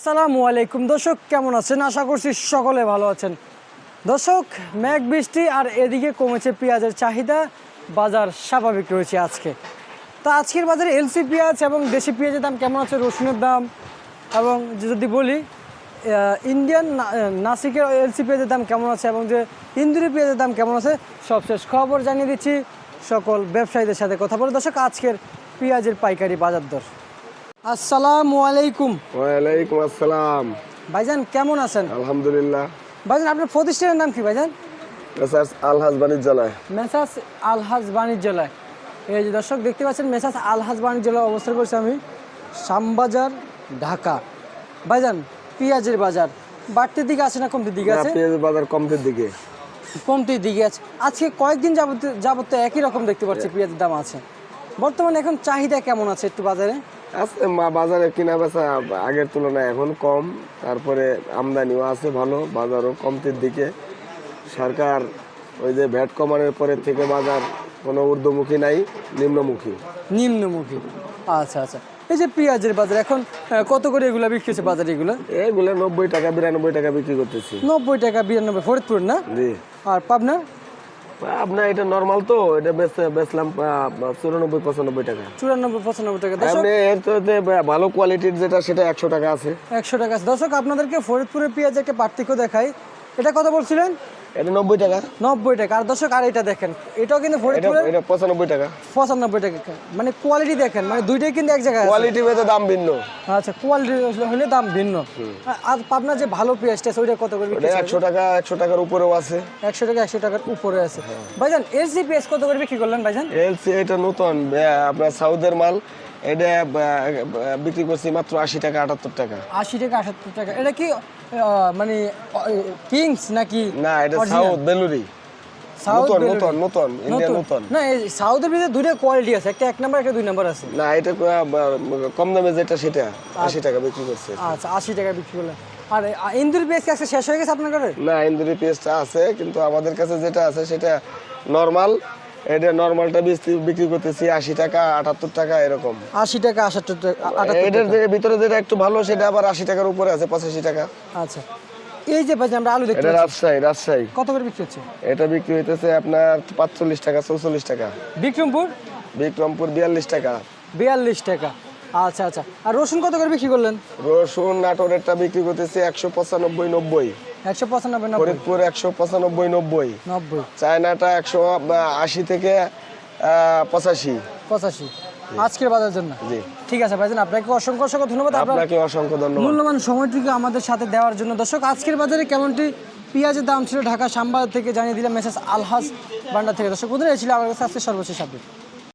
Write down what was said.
আসসালামু আলাইকুম। দর্শক, কেমন আছেন? আশা করছি সকলে ভালো আছেন। দর্শক, মেঘ, বৃষ্টি আর এদিকে কমেছে পেঁয়াজের চাহিদা। বাজার স্বাভাবিক রয়েছে আজকে। তো আজকের বাজারে এলসি পেঁয়াজ এবং দেশি পেঁয়াজের দাম কেমন আছে? রসুনের দাম এবং যদি বলি ইন্ডিয়ান নাসিকের এলসি পেঁয়াজের দাম কেমন আছে এবং যে ইন্দুরি পেঁয়াজের দাম কেমন আছে সবশেষ খবর জানিয়ে দিচ্ছি। সকল ব্যবসায়ীদের সাথে কথা বলে দর্শক, আজকের পেঁয়াজের পাইকারি বাজার দর। আসসালামু আলাইকুম। ওয়ালাইকুম আসসালাম। ভাইজান কেমন আছেন? আলহামদুলিল্লাহ। ভাইজান আপনার প্রতিষ্ঠানের নাম কি ভাইজান? মেসার্স আলহাজ বাণিজ্যালয়। মেসাস আলহাজ বাণিজ্যালয়। এই যে দর্শক দেখতে পাচ্ছেন মেসাস আলহাজ বাণিজ্যালয় অবস্থান করছি আমি শ্যামবাজার ঢাকা। ভাইজান পেঁয়াজের বাজার। বাড়তির দিকে আছে না কমতির দিকে আছে? পেঁয়াজ বাজার কমতির দিকে। কমতির দিকে আছে। আজকে কয়েকদিন যাবত যাবত তো একই রকম দেখতে পাচ্ছি পেঁয়াজের দাম আছে। বর্তমানে এখন চাহিদা কেমন আছে একটু বাজারে? আছে মা বাজারে কিনা বেচা আগের তুলনায় এখন কম। তারপরে আমদানিও আছে ভালো বাজারও কমতির দিকে। সরকার ওই যে ভ্যাট কমানোর পরে থেকে বাজার কোনো ঊর্ধ্বমুখী নাই নিম্নমুখী। নিম্নমুখী। আচ্ছা আচ্ছা। এই যে পেঁয়াজের বাজার এখন কত করে এগুলো বিক্রি হচ্ছে বাজারে এগুলো? এইগুলো নব্বই টাকা বিরানব্বই টাকা বিক্রি করতেছি। নব্বই টাকা বিরানব্বই ফরিদপুর না? জি। আর পাবনার আপনার এটা নর্মাল তো এটা বেচ বেচলাম চুরানব্বই পঁচানব্বই টাকা। চুরানব্বই পঁচানব্বই টাকা। আপনি এর তো ভালো কোয়ালিটির যেটা সেটা একশো টাকা আছে। একশো টাকা আছে। দর্শক আপনাদেরকে ফরিদপুরের পেঁয়াজ একটা পার্থক্য দেখাই। এটা কথা বলছিলেন? এটা নব্বই টাকা। নব্বই টাকা। আর দর্শক আর এটা দেখেন এটাও কিন্তু ফরিদপুরের এটা টাকা। পঁচানব্বই টাকা মানে কোয়ালিটি দেখেন মানে দুইটাই কিন্তু এক জায়গায় কোয়ালিটি ভেদে দাম ভিন্ন। আচ্ছা কোয়ালিটি হলে দাম ভিন্ন। আর- আপনার যে ভালো পেঁয়াজটা ওইটা কত করে বিক্রি একশো টাকা একশো টাকার উপরেও আছে। একশো টাকা একশো টাকার উপরে আছে। ভাইজান এলসি পেঁয়াজ কত করে বিক্রি করলেন ভাইজান? এলসি এটা নতুন আপনার সাউথের মাল। এটা বিক্রি করছি মাত্র আশি টাকা আটাত্তর টাকা। আশি টাকা আটাত্তর টাকা। এটা কি মানে কিংস নাকি না এটা সাউথ বেলুরি নতুন নতুন নতুন ইন্ডিয়া নতুন। না এই সাউথের ভিতরে দুইটা কোয়ালিটি আছে। একটা এক নাম্বার একটা দুই নাম্বার আছে। না এটা কম দামে যেটা সেটা। আশি টাকা বিক্রি করছে। আচ্ছা আশি টাকা বিক্রি করলেন। আর ইন্দুর পেঁয়াজ কি শেষ হয়ে গেছে আপনার ঘরে? না ইন্দুরি পেঁয়াজটা আছে কিন্তু আমাদের কাছে যেটা আছে সেটা নর্মাল এটা নর্মালটা বিক্রি- বিক্রি করতেছি আশি টাকা আটাত্তর টাকা এরকম। আশি টাকা আটাত্তর টাকা এটার যে ভিতরে যেটা একটু ভালো সেটা আবার আশি টাকার উপরে আছে পঁচাশি টাকা। আচ্ছা। এই যে ভাই আমরা আলু দেখতে এটা রাজশাহী রাজশাহী। কত করে বিক্রি হচ্ছে? এটা বিক্রি হইতেছে আপনার পাঁচচল্লিশ টাকা চৌচল্লিশ টাকা। বিক্রমপুর? বিক্রমপুর বিয়াল্লিশ টাকা। বিয়াল্লিশ টাকা। আচ্ছা আচ্ছা। আর রসুন কত করে বিক্রি করলেন? রসুন নাটোরেরটা বিক্রি করতেছে একশো পঁচানব্বই নব্বই। একশো পঁচানব্বই নব্বই। ফরিদপুর একশো পঁচানব্বই নব্বই। নব্বই। চায়নাটা একশো আশি থেকে পঁচাশি। পঁচাশি। আজকের বাজার জন্য? জি। ঠিক আছে ভাইজান আপনাকে অসংখ্য অসংখ্য ধন্যবাদ। আপনাকে অসংখ্য ধন্যবাদ। মূল্যবান সময়টুকু আমাদের সাথে দেওয়ার জন্য। দর্শক আজকের বাজারে কেমনটি? পেঁয়াজের দাম ছিল ঢাকা সাম্বাদ থেকে জানিয়ে দিলাম মেসেজ আলহাজ বান্ডার থেকে। দর্শক কোথায় ছিল আমার কাছে আজকে সর্বশেষ আপডেট।